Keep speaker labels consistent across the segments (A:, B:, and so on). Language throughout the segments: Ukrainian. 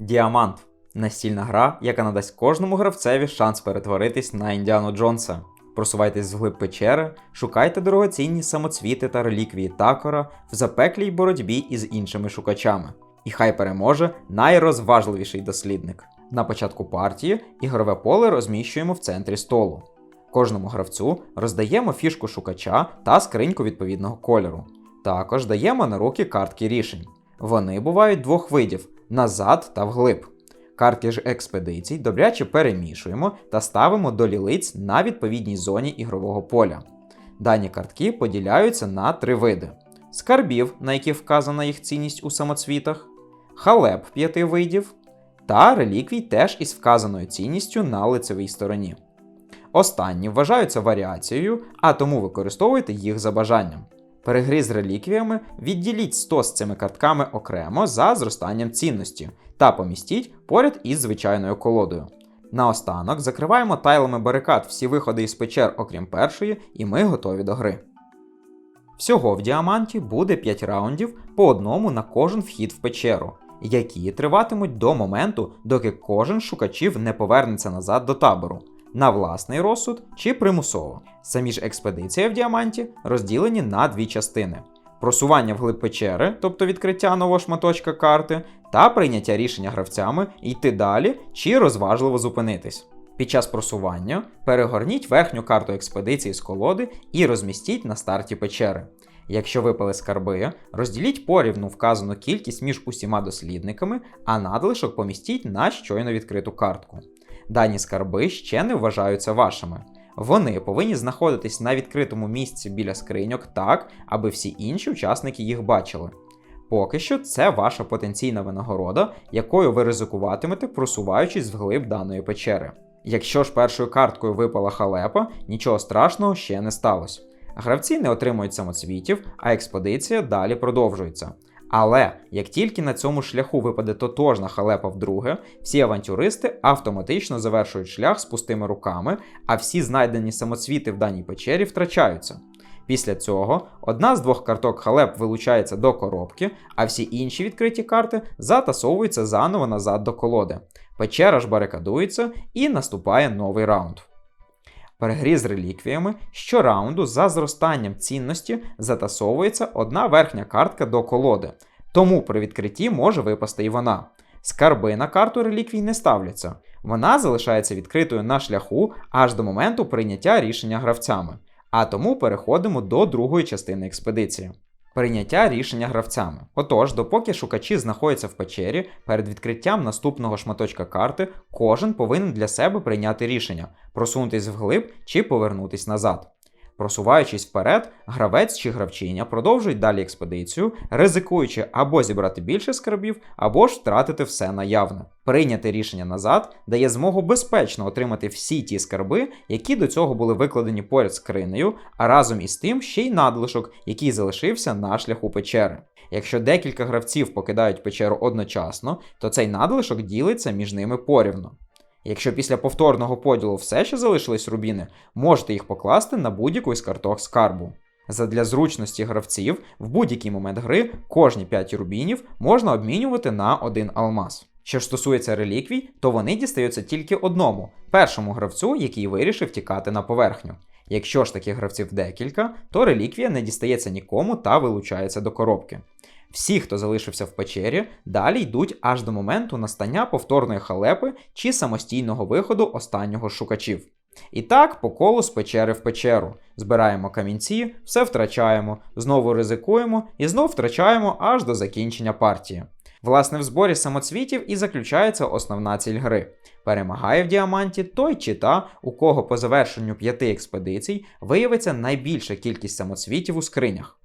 A: Діамант настільна гра, яка надасть кожному гравцеві шанс перетворитись на Індіану Джонса. Просувайтесь вглиб печери, шукайте дорогоцінні самоцвіти та реліквії такора в запеклій боротьбі із іншими шукачами. І хай переможе найрозважливіший дослідник. На початку партії ігрове поле розміщуємо в центрі столу. Кожному гравцю роздаємо фішку шукача та скриньку відповідного кольору. Також даємо на руки картки рішень. Вони бувають двох видів назад та вглиб. Картки ж експедицій добряче перемішуємо та ставимо до лілиць на відповідній зоні ігрового поля. Дані картки поділяються на три види: скарбів, на яких вказана їх цінність у самоцвітах, халеп п'яти видів та реліквій теж із вказаною цінністю на лицевій стороні. Останні вважаються варіацією, а тому використовуйте їх за бажанням. При грі з реліквіями відділіть 100 з цими картками окремо за зростанням цінності та помістіть поряд із звичайною колодою. Наостанок закриваємо тайлами барикад всі виходи із печер, окрім першої, і ми готові до гри. Всього в діаманті буде 5 раундів по одному на кожен вхід в печеру, які триватимуть до моменту, доки кожен шукачів не повернеться назад до табору на власний розсуд чи примусово. Самі ж експедиції в діаманті розділені на дві частини: просування вглиб печери, тобто відкриття нового шматочка карти, та прийняття рішення гравцями йти далі чи розважливо зупинитись. Під час просування перегорніть верхню карту експедиції з колоди і розмістіть на старті печери. Якщо випали скарби, розділіть порівну вказану кількість між усіма дослідниками, а надлишок помістіть на щойно відкриту картку. Дані скарби ще не вважаються вашими. Вони повинні знаходитись на відкритому місці біля скриньок так, аби всі інші учасники їх бачили. Поки що це ваша потенційна винагорода, якою ви ризикуватимете, просуваючись вглиб даної печери. Якщо ж першою карткою випала халепа, нічого страшного ще не сталося. Гравці не отримують самоцвітів, а експедиція далі продовжується. Але як тільки на цьому шляху випаде тотожна халепа вдруге, всі авантюристи автоматично завершують шлях з пустими руками, а всі знайдені самоцвіти в даній печері втрачаються. Після цього одна з двох карток халеп вилучається до коробки, а всі інші відкриті карти затасовуються заново назад до колоди. Печера ж барикадується і наступає новий раунд. При грі з реліквіями щораунду за зростанням цінності затасовується одна верхня картка до колоди, тому при відкритті може випасти і вона. Скарби на карту реліквій не ставляться. Вона залишається відкритою на шляху аж до моменту прийняття рішення гравцями. А тому переходимо до другої частини експедиції. Прийняття рішення гравцями. Отож, допоки шукачі знаходяться в печері, перед відкриттям наступного шматочка карти кожен повинен для себе прийняти рішення просунутись вглиб чи повернутись назад. Просуваючись вперед, гравець чи гравчиня продовжують далі експедицію, ризикуючи або зібрати більше скарбів, або ж втратити все наявне. Прийняти рішення назад дає змогу безпечно отримати всі ті скарби, які до цього були викладені поряд з кринею, а разом із тим ще й надлишок, який залишився на шляху печери. Якщо декілька гравців покидають печеру одночасно, то цей надлишок ділиться між ними порівно. Якщо після повторного поділу все ще залишились рубіни, можете їх покласти на будь-яку із карток скарбу. Задля зручності гравців в будь-який момент гри кожні 5 рубінів можна обмінювати на один алмаз. Що ж стосується реліквій, то вони дістаються тільки одному першому гравцю, який вирішив тікати на поверхню. Якщо ж таких гравців декілька, то реліквія не дістається нікому та вилучається до коробки. Всі, хто залишився в печері, далі йдуть аж до моменту настання повторної халепи чи самостійного виходу останнього шукачів. І так, по колу з печери в печеру. Збираємо камінці, все втрачаємо, знову ризикуємо і знов втрачаємо аж до закінчення партії. Власне, в зборі самоцвітів і заключається основна ціль гри. Перемагає в діаманті той чи та, у кого по завершенню п'яти експедицій виявиться найбільша кількість самоцвітів у скринях.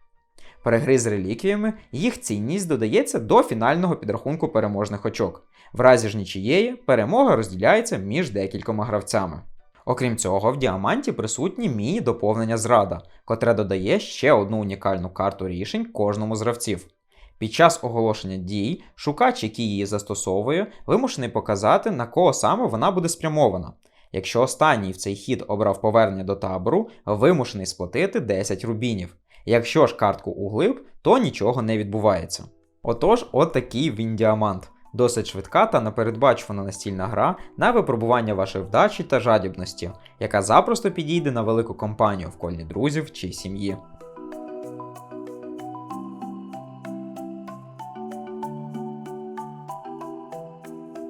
A: При гри з реліквіями їх цінність додається до фінального підрахунку переможних очок. В разі ж нічієї перемога розділяється між декількома гравцями. Окрім цього, в діаманті присутні міні-доповнення зрада, котре додає ще одну унікальну карту рішень кожному з гравців. Під час оголошення дій шукач, який її застосовує, вимушений показати, на кого саме вона буде спрямована. Якщо останній в цей хід обрав повернення до табору, вимушений сплатити 10 рубінів. Якщо ж картку углиб, то нічого не відбувається. Отож, от такий він діамант. Досить швидка та непередбачувана настільна гра на випробування вашої вдачі та жадібності, яка запросто підійде на велику компанію в колі друзів чи сім'ї.